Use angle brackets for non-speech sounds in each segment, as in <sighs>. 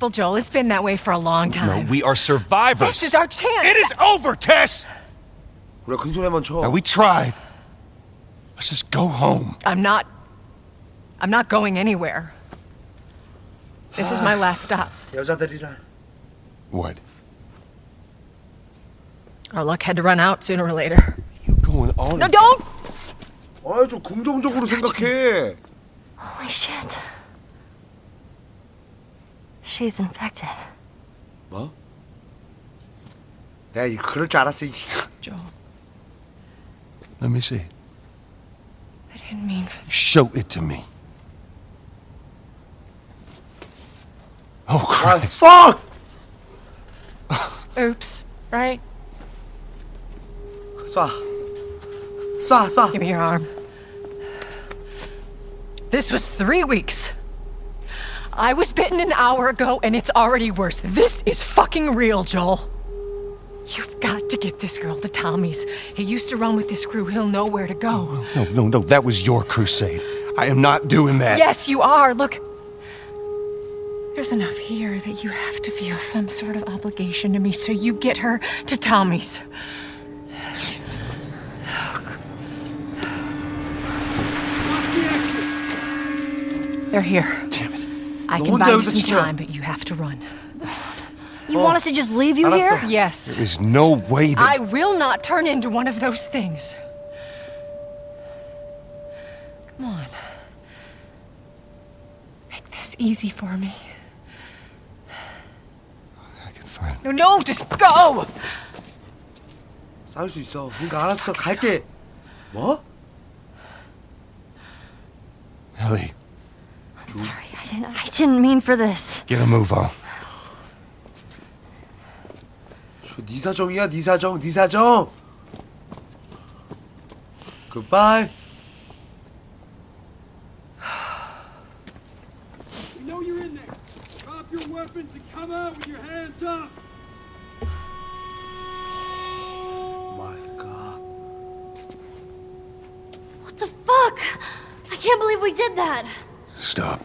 people, Joel. It's been that way for a long No, time. we are survivors. This is our chance. It is over, Tess. 우리가 큰 소리 한번 쳐. Now we tried. Let's just go home. I'm not. I'm not going anywhere. This is my last stop. <sighs> 여자들이랑 What? Our luck had to run out sooner or later. You going on? No, don't! 아이 좀 긍정적으로 생각해. Holy shit. She's infected. 뭐? 내가 이 그럴 줄 알았어. 이 씨. Joel, Let me see. I didn't mean for this. Show it to me. Oh 아, Christ! fuck! Oops, right? 쏴. 쏴, 쏴. Give me your arm. This was three weeks. I was bitten an hour ago, and it's already worse. This is fucking real, Joel. You've got to get this girl to Tommy's. He used to run with this crew. He'll know where to go. No, no, no. That was your crusade. I am not doing that. Yes, you are. Look. There's enough here that you have to feel some sort of obligation to me, so you get her to Tommy's. They're here. Damn. I 너 can 혼자 buy you 여기서 some 지켜. time, but you have to run. You want us to just leave you 알았어. here? Yes. There's no way that. I will not turn into one of those things. Come on. Make this easy for me. I can find. No, no, just go! 싸울 수 있어. 그러니까 알았어. 갈게. 뭐? Ellie, I'm sorry. I didn't I didn't mean for this. get a move on. 저네 사정이야, 네 사정, 네 사정. 굿바이. We know you're in there. Drop your weapons and come out with your hands up. 마이 갓. What the fuck? I can't believe we did that. Stop.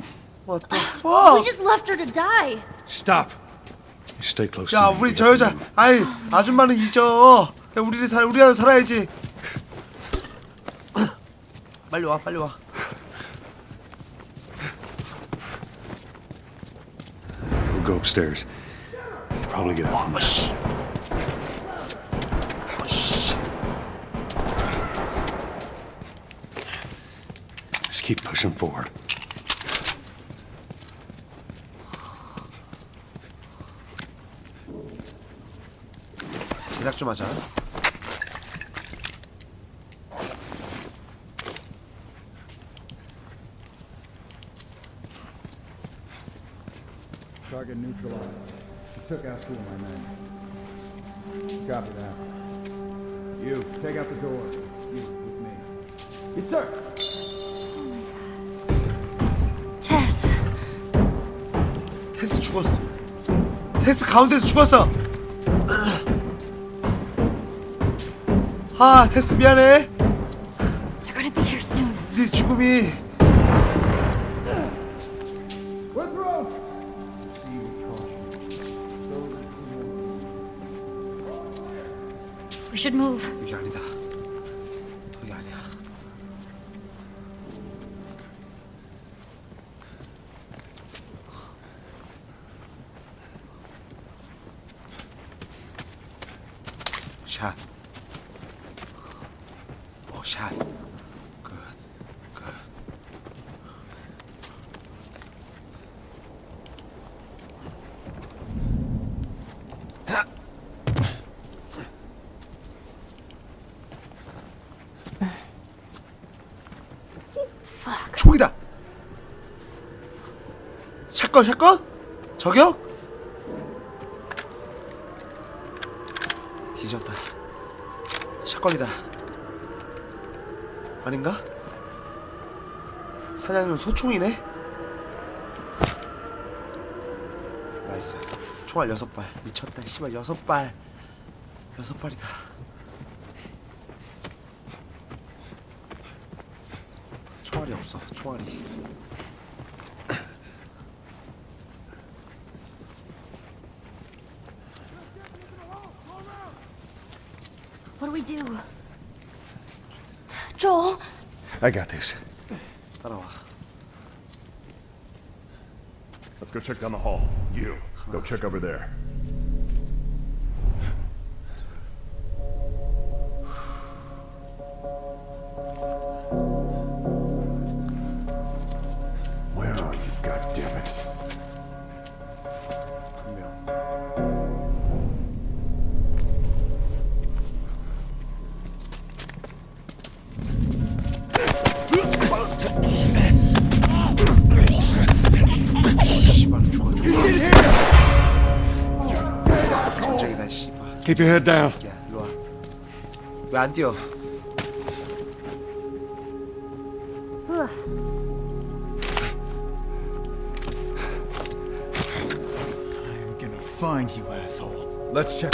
What the We fuck? just left her to die. Stop. You stay close 야, to me. 우리 저 여자, 아이, 아줌마는 잊어. 야, 우리를 살, 우리랑 살아야지. <clears throat> 빨리 와, 빨리 와. We'll go upstairs. Probably get out. 아, 씨. 아, 씨. Just keep pushing forward. 제작 좀 하자. Target neutralized. You took out two of my men. Copy that. You, take out the door. You, with me. Yes, sir. Tess. 테스 죽었어. 테스 가운데서 죽었어. 아, 테스 미안해. They're gonna be here soon. 네 죽음이. 여기 아니다. 여기 아니야. 샷. 오, 샷. 굿. 굿. Fuck. 총이다. 샷건 샷건? 저격? 뒤졌다. 샷건이다. 아닌가? 사장님 소총이네. 나이스. 총알 여섯 발. 미쳤다. 씨발 여섯 발. 여섯 발이다. 총알이 없어. 총알이. do? Joel? I got this. Let's go check down the hall. You, go check over there. Keep your head down. 야 일로 와. 왜 안 뛰어? I'm gonna find you, asshole. Let's check.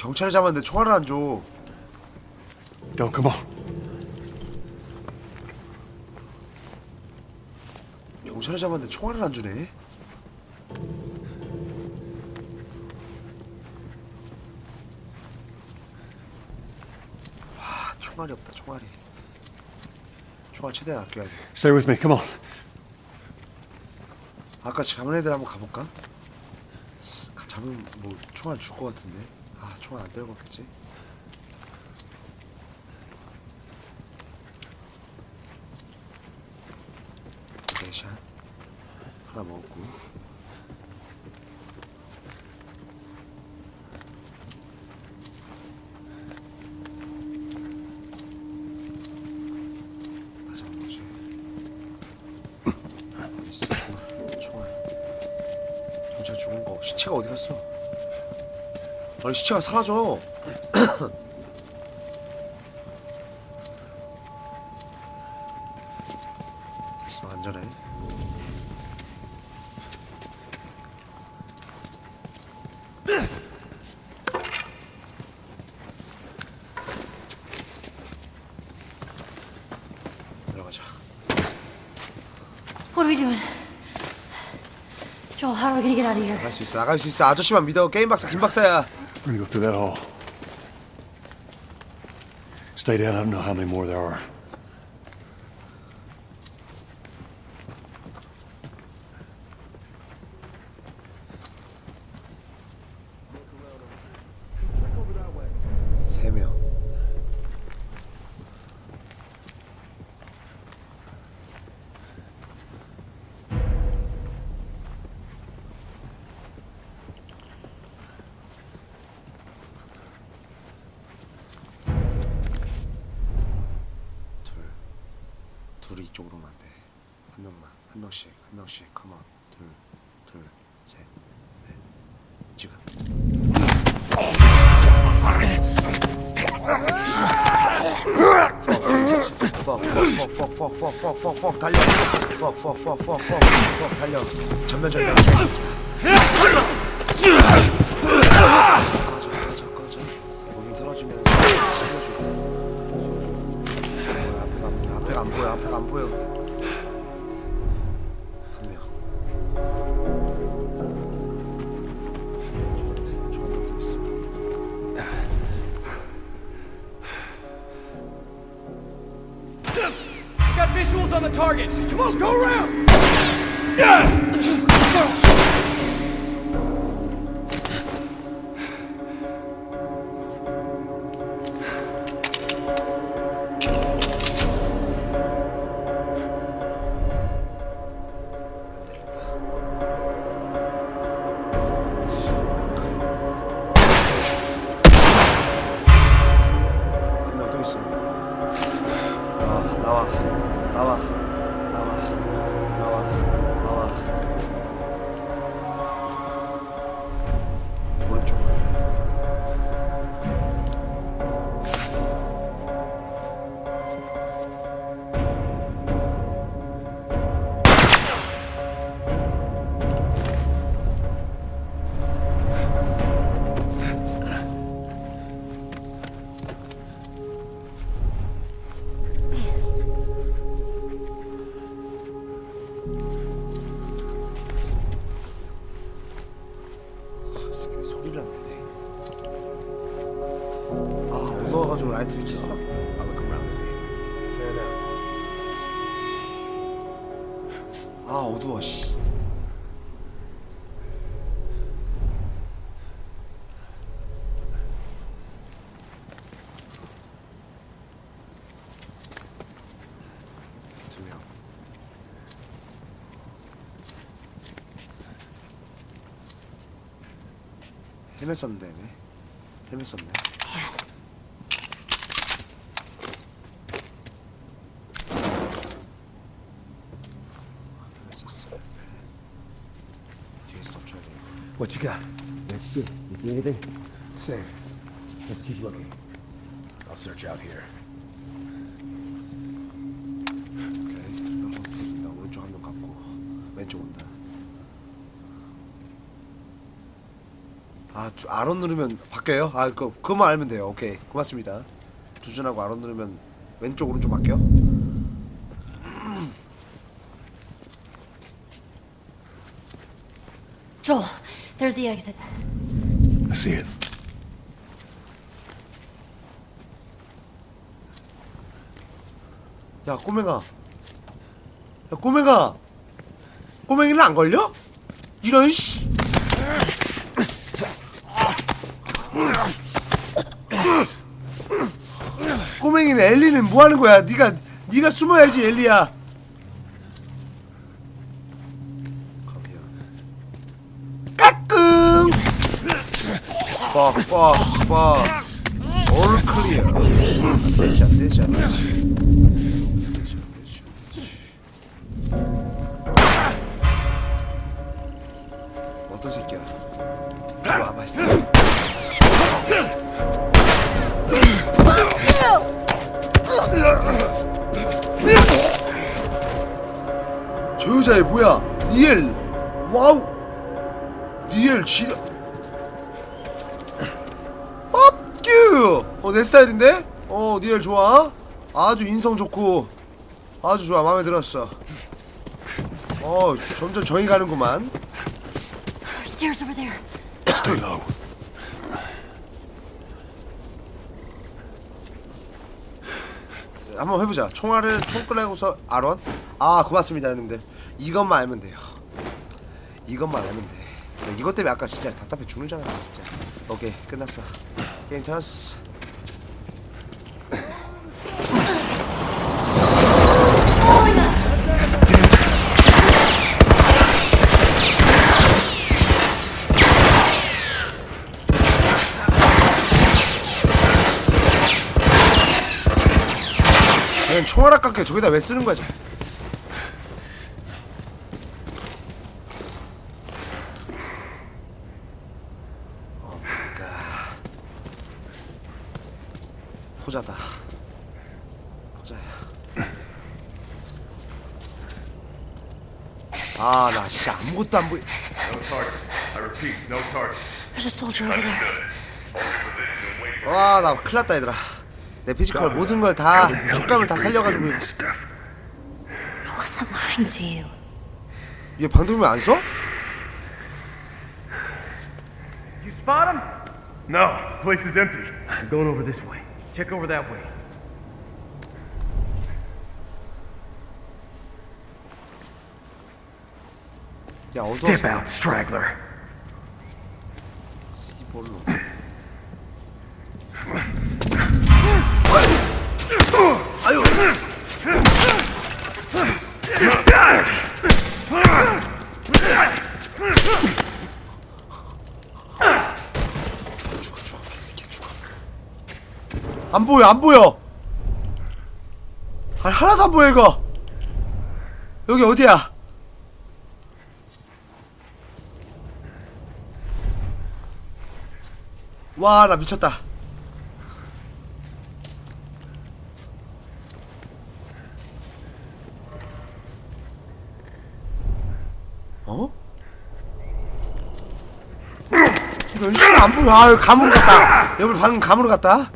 경찰을 잡았는데 총알을 안 줘. Come on. 경찰을 잡았는데 총알을 안 주네. 와 총알이 없다 총알이. 총알 최대한 아껴야 돼. Stay with me. Come on. 아까 잡은 애들 한번 가볼까? 가- 잡으면 뭐 총알 줄 것 같은데. 아 총알 안 들고 왔겠지? 네 샷 하나 먹었고. 아니 시체가 사라져. 있어 안전해. 들어가자. What are we doing? Joel, how are we gonna get out of here? 나갈 수 있어 나갈 수 있어 아저씨만 믿어 게임 박사 김 박사야. We're gonna go through that hall. Stay down. I don't know how many more there are. 둘이 이쪽으로만 돼. 한 명만. 한 명씩. 한 명씩. 컴온. 둘. 둘. 셋. 넷. 지금. fuck, 달려. fuck, 달려. 전면 전면 I look around 아, 어두워, 씨. 두 명. 헬멧 썼는데, 네. 헬멧 썼네. 헬멧 썼어. 뒤에서 덮쳐야 돼. What you got? That's shit. You see anything? Safe. Let's keep looking. I'll search out here. 들린다. 오른쪽 한 명 갖고 왼쪽 온다. 아, 주- 아론 누르면 바뀌어요? 아, 그 그것만 알면 돼요. 오케이. 고맙습니다. 주준하고 아론 누르면 왼쪽 오른쪽 바뀌어? Joel, there's the exit. I see it. 야, 꼬맹아. 야, 꼬맹아. 꼬맹이는 안 걸려? 이런 씨. 꼬맹이는 엘리는 뭐 하는 거야? 네가 네가 숨어야지, 엘리야. Fuck, fuck, fuck. All clear. 되지 안 되지 안 되지. 아주 인성 좋고 아주 좋아 마음에 들었어 어 점점 정이 가는구만 There's stairs over there. Stay low. 한번 해보자. 총알을 총 꺼내고서 아론. 아 고맙습니다 형님들. 이것만 알면 돼요. 이것만 알면 돼. 야, 이것 때문에 아까 진짜 답답해 죽는 줄 알았다 진짜. 오케이 끝났어. 게임 찬스. 그 총알 아깝게 저기다 왜 쓰는 거야? 지금? 오 마이 갓. 포자다. 포자야. 아, 나 씨 아무것도 안 보이. No target. I repeat, no target. There's a soldier over there. 와, 나 큰일 났다 얘들아. 내 피지컬 모든 걸 다 촉감을 다 살려가지고 I wasn't lying to you. 얘 방독면 안 써? You spot him? No, the place is empty. I'm going over this way. Check over that way. 야 어두웠어. Step out, straggler. 씨볼로. 아유 안 보여 안 보여. 아니 하나도 안 보여 이거. 여기 어디야? 와 나 미쳤다 어? 이런 씨안 보여. 아유 감으로 갔다. 여러분 방금 감으로 갔다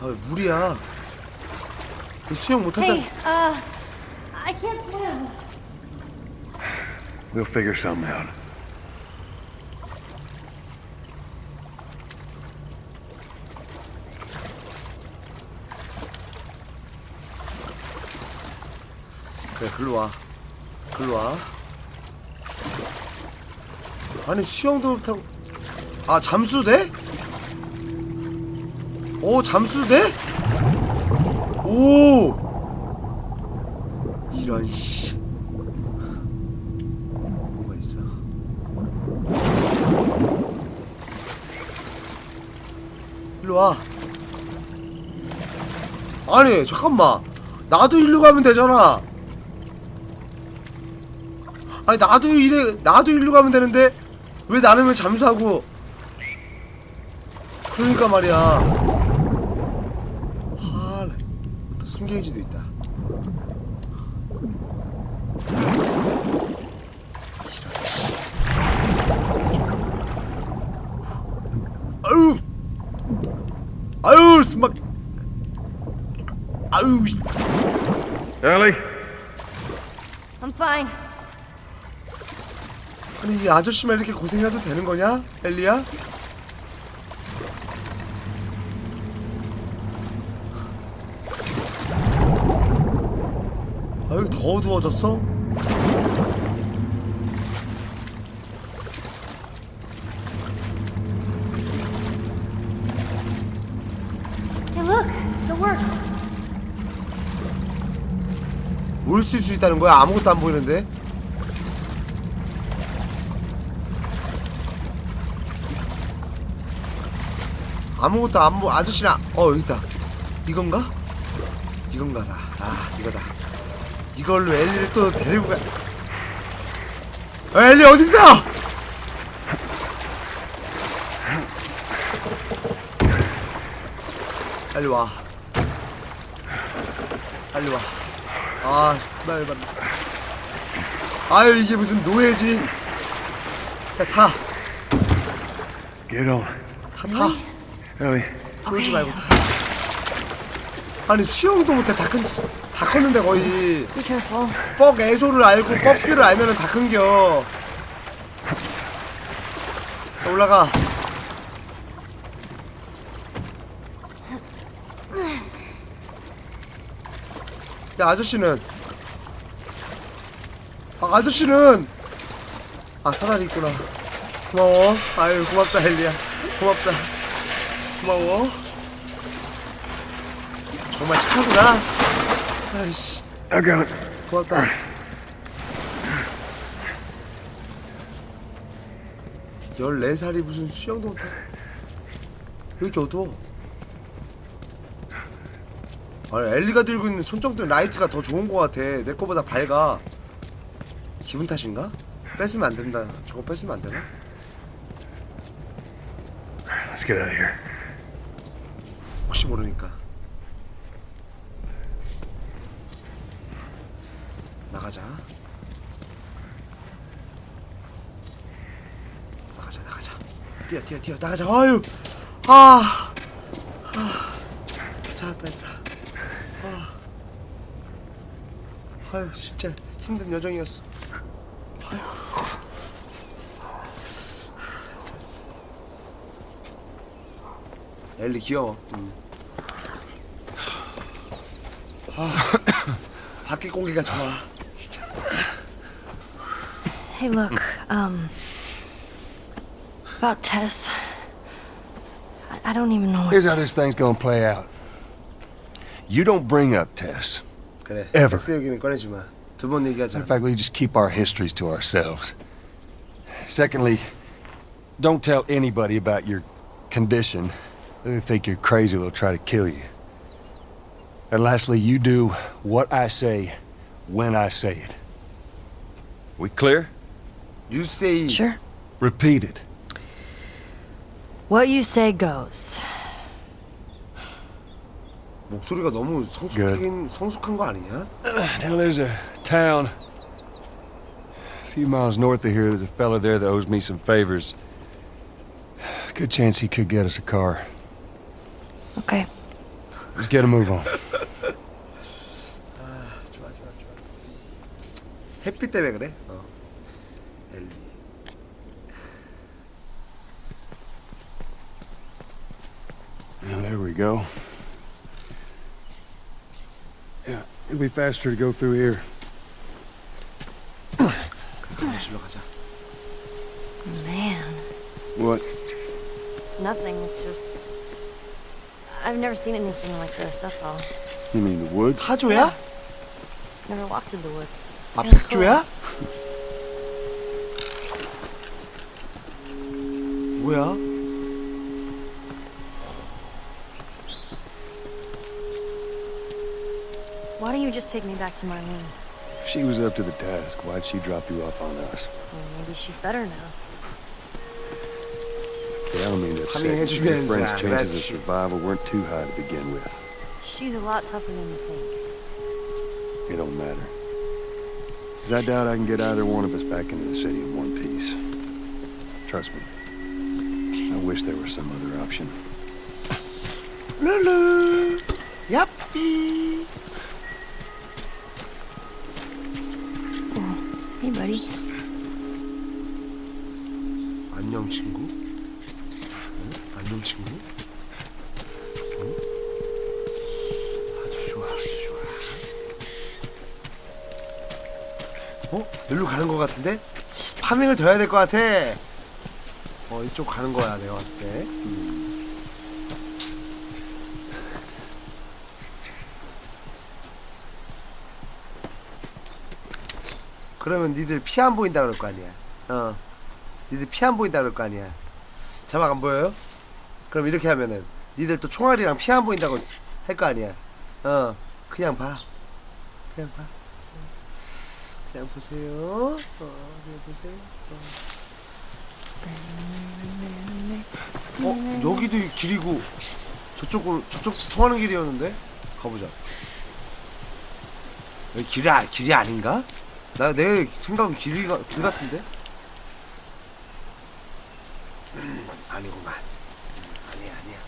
아 왜 물이야 그 수영 못한다 Hey, uh, I can't swim. We'll figure something out. 글로 와. 글로 와. 아니 수영도 못하고. 아 잠수돼? 오 잠수돼? 오! 이런 씨. 뭐가 있어? 일로 와. 아니 잠깐만. 나도 일로 가면 되잖아 아니 나도 이래 나도 일로 가면 되는데 왜 나는 왜 잠수하고? 그러니까 말이야. 아또 숨겨지도 있다. 아유! 아유 스막. 아유 Ellie? I'm fine. 아니 이 아저씨만 이렇게 고생해도 되는 거냐 엘리야? 아 여기 더 어두워졌어? 쓸수 있다는 거야? 아무것도 안 보이는데? 아무것도 안 보, 아저씨랑, 어, 여기 있다. 이건가? 이건가, 다. 아, 이거다. 이걸로 엘리를 또 데리고 가. 어, 엘리 어딨어? 빨리 와. 빨리 와. 아, 나 열받네. 아유, 이게 무슨 노예지. 야, 타. Get on. 타, 타. Ellie. 쫄지 말고 타. 아니, 수영도 못해. 다 큰, 다 컸는데 거의. Be careful. 뻑 애소를 알고 뻑규를 알면은 다 큰겨. 자, 올라가. 야, 아저씨는. 아, 아저씨는. 아, 사다리 있구나. 고마워. 아유, 고맙다, 헬리야. 고맙다. 고마워. 정말 착하구나. 아이씨. 고맙다. 14살이 무슨 수영도 못해 왜 이렇게 어두워 아니 엘리가 들고 있는 손정등 라이트가 더 좋은 거 같아 내 거보다 밝아 기분 탓인가? 뺏으면 안 된다 저거 뺏으면 안 되나? Let's get out of here. 혹시 모르니까. 나가자. 나가자 나가자. 뛰어 뛰어 뛰어. 나가자. 아유. 아, 아. 찾았다 얘들아. 아. 아유 진짜 힘든 여정이었어. 아유. 잘했어. 엘리 귀여워. 음. 아, 밖에 공기가 좋아. 진짜. Hey, look, um. About Tess. I, I don't even know what. Here's how this thing's gonna play out. You don't bring up Tess. 그래. Ever. S 여기는 꺼내지 마. 두 번 얘기하자. In fact, we just keep our histories to ourselves. Secondly, don't tell anybody about your condition. They think you're crazy, they'll try to kill you. And lastly, you do what I say when I say it. We clear? You say Sure. Repeat it. What you say goes. 목소리가 너무 성숙한 성숙한 거 아니냐? Now there's a town a few miles north of here. There's a fella there that owes me some favors. Good chance he could get us a car. Okay. Let's get a move on. 햇빛 때문에 그래. 어. 엘리. Now, there we go. Yeah, it'll be faster to go through here. 사무실로 가자. Man. What? Nothing. It's just. I've never seen anything like this, that's all. You mean the woods? 타조야? Never walked through the woods. It's 아 kinda cool. 백조야? 뭐야? Why don't you just take me back to Marlene? If she was up to the task, why'd she drop you off on us? Well, maybe she's better now. Yeah, I don't mean to upset I mean, you, it's but your been friend's sad, chances that's- of survival weren't too high to begin with. She's a lot tougher than you think. It don't matter. 'Cause I doubt I can get either one of us back into the city in one piece. Trust me. I wish there was some other option. 룰루. 야삐. Hey, buddy. 안녕 친구. 응? 안녕 친구. 어? 여기로 가는 것 같은데? 파밍을 더 해야 될 것 같아. 어 이쪽 가는 거야 내가 봤을 때. 음. 그러면 니들 피 안 보인다 그럴 거 아니야. 어. 니들 피 안 보인다 그럴 거 아니야. 자막 안 보여요? 그럼 이렇게 하면은 니들 또 총알이랑 피 안 보인다고 할 거 아니야. 어. 그냥 봐. 그냥 봐. 그냥 보세요. 어, 그냥 보세요. 어. 어, 여기도 길이고 저쪽으로 저쪽 통하는 길이었는데 가보자. 여기 길이 아, 길이 아닌가? 나 내 생각은 길이가 길 같은데? 음, 아니구만. 아니야 아니야.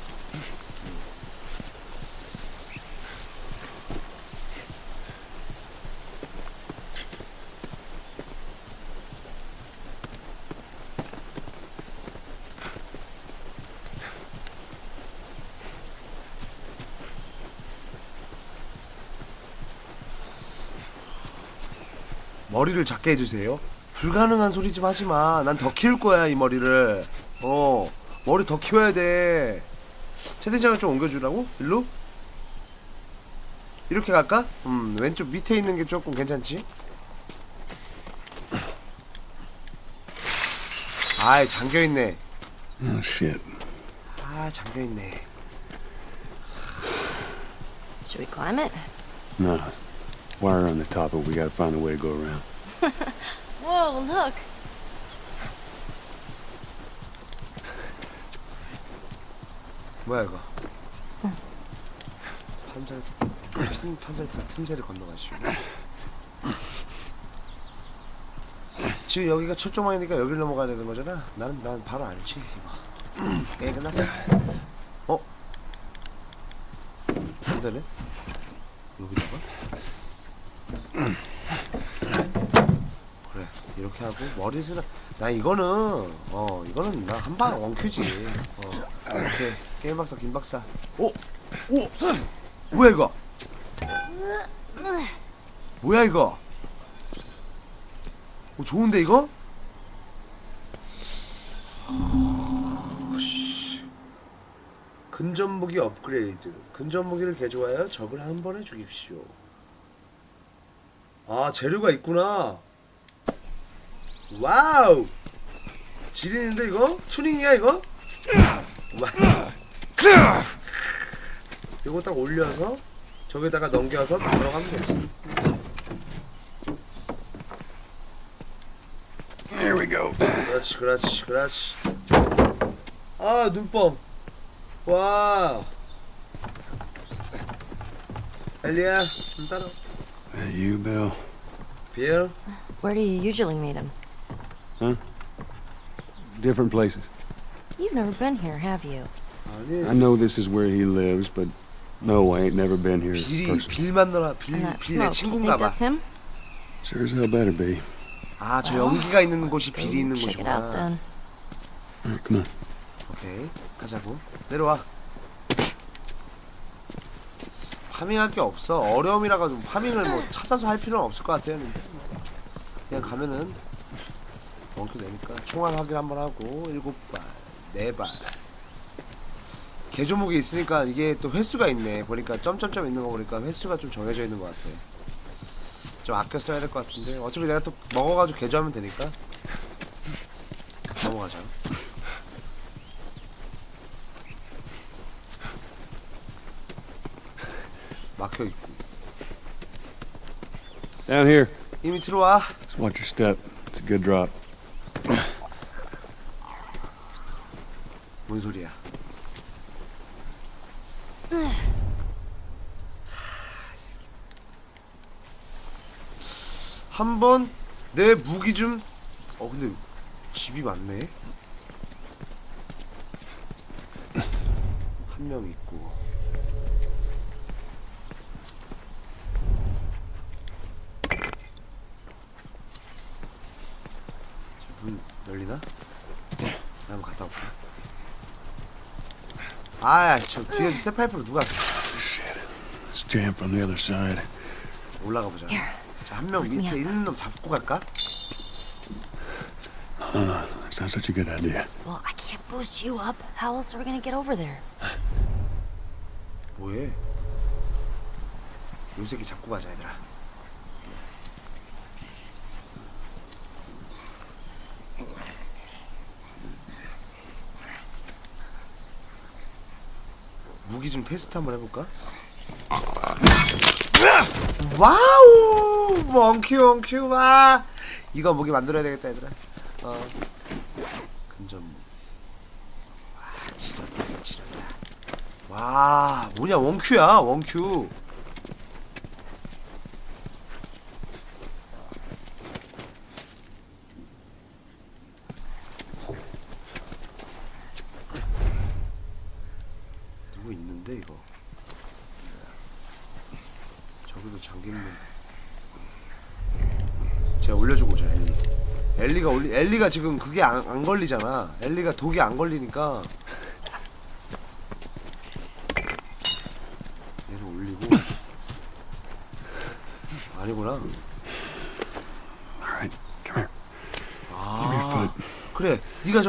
머리를 작게 해주세요. 불가능한 소리 좀 하지 마. 난 더 키울 거야 이 머리를. 어 머리 더 키워야 돼. 채팅창을 좀 옮겨주라고? 일로? 이렇게 갈까? 음 왼쪽 밑에 있는 게 조금 괜찮지? 아이 잠겨 있네 Oh, shit. 아 잠겨 있네 Should we climb it? No. Wire on the top, but we gotta find a way to go around. <laughs> Whoa, look. 뭐야 이거 판자를 핀 판자를 다 틈새를 건너가지고 지금 여기가 철조망이니까 여기를 넘어가야 되는 거잖아 나는 난 바로 알지 이거 게임 끝났어 어? 안 되네 여기다가 그래 이렇게 하고 머리를 나 이거는 어 이거는 나 한방 원큐지. 어 이렇게 게임 박사 김 박사. 오! 오! 뭐야 이거? 뭐야 이거? 오 좋은데 이거? 근접 무기 업그레이드. 근접 무기를 개조하여 적을 한 번에 죽입시오. 아 재료가 있구나 와우 지리는데 이거? 튜닝이야 이거? 와 이거 딱 올려서 저기다가 넘겨서 딱 들어가면 되지 Here we go. 그렇지 그렇지 그렇지 아 눈뽕 와 엘리야 좀 따라 you, Bill? 빌 Where do you usually meet him? Different places. You've never been here, have you? I know this is where he lives, but no, I ain't never been here. 빌이 personally. 빌 만나라 빌 And that 빌내 smoke. You think 친구인가 that's him? Sure as hell better be. 봐아 저 연기가 있는 곳이 빌이 있는 check it out 곳이구나 then. All right, come on. 오케이 가자고 내려와 파밍할 게 없어 어려움이라 가지고 파밍을 뭐 찾아서 할 필요는 없을 것 같아요 근데. 그냥 가면은 원큐 되니까 총알 확인 한번 하고 일곱 발, 네 발. 개조목이 있으니까 이게 또 횟수가 있네. 보니까 점점점 있는 거 보니까 횟수가 좀 정해져 있는 것 같아. 좀 아껴 써야 될 것 같은데 어차피 내가 또 먹어가지고 개조하면 되니까 넘어가자. 막혀 있고 Down here. 이미 들어와. Watch your step. It's a good drop. 뭔 소리야? 한 번 내 무기 좀. 어 근데 집이 많네. 한 명 있고. 문 열리나? 나 한번 갔다 올게. 아, 저 뒤에 쇠파이프로 누가 It's jammed from the other side. 올라가 보자. 자, 한 명 밑에? 있는 놈 잡고 갈까? Uh, that's not such a good idea. Well, I can't boost you up. How else are we gonna get over there? 뭐해? 요 새끼 잡고 가자, 얘들아. 무기 좀 테스트 한번 해볼까? 와우! 멍큐 멍큐 와! 이거 무기 만들어야 되겠다 얘들아. 어. 근접 무기. 와, 지렸다 지렸다. 와 뭐냐 원큐야 원큐 누구 있는데 이거 저기도 잠기는 제가 올려주고 오자 엘리 엘리가 지금 그게 안, 안 걸리잖아. 엘리가 독이 안 걸리니까. 얘를 올리고. 아니구나. All right, come here. 아 그래. 네가 저